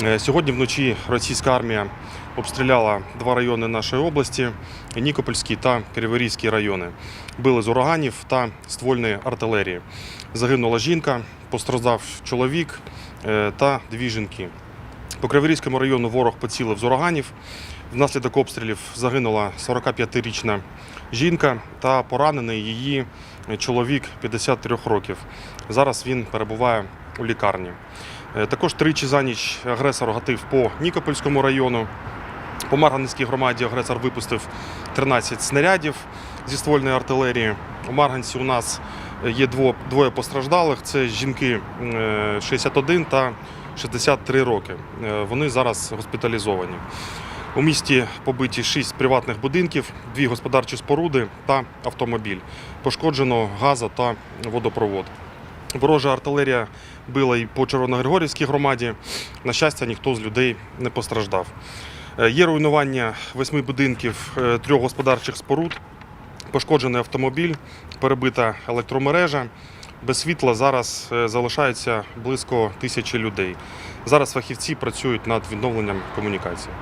Е, Сьогодні вночі російська армія обстріляла два райони нашої області Нікопольський та Криворізький райони. Били з ураганів та ствольної артилерії. Загинула жінка, постраждав чоловік е, та дві жінки. По Криворізькому району ворог поцілив з ураганів. Внаслідок обстрілів загинула 45-річна жінка та поранений її чоловік 53 років. Зараз він перебуває у лікарні. Е, Також тричі за ніч агресор гатив по Нікопольському району. По Марганецькій громаді агресор випустив 13 снарядів зі ствольної артилерії. У Марганці у нас є дво- двоє постраждалих. Це жінки е, 61 та 63 роки. Е, Вони зараз госпіталізовані. У місті побиті 6 приватних будинків, дві господарчі споруди та автомобіль. Пошкоджено газа та водопровод. Ворожа артилерія била і по Червоногригорівській громаді. На щастя, ніхто з людей не постраждав. Е, Є руйнування восьми будинків е, трьох господарчих споруд, пошкоджений автомобіль, перебита електромережа. Без світла зараз е, залишається близько тисячі людей. Зараз фахівці працюють над відновленням комунікації.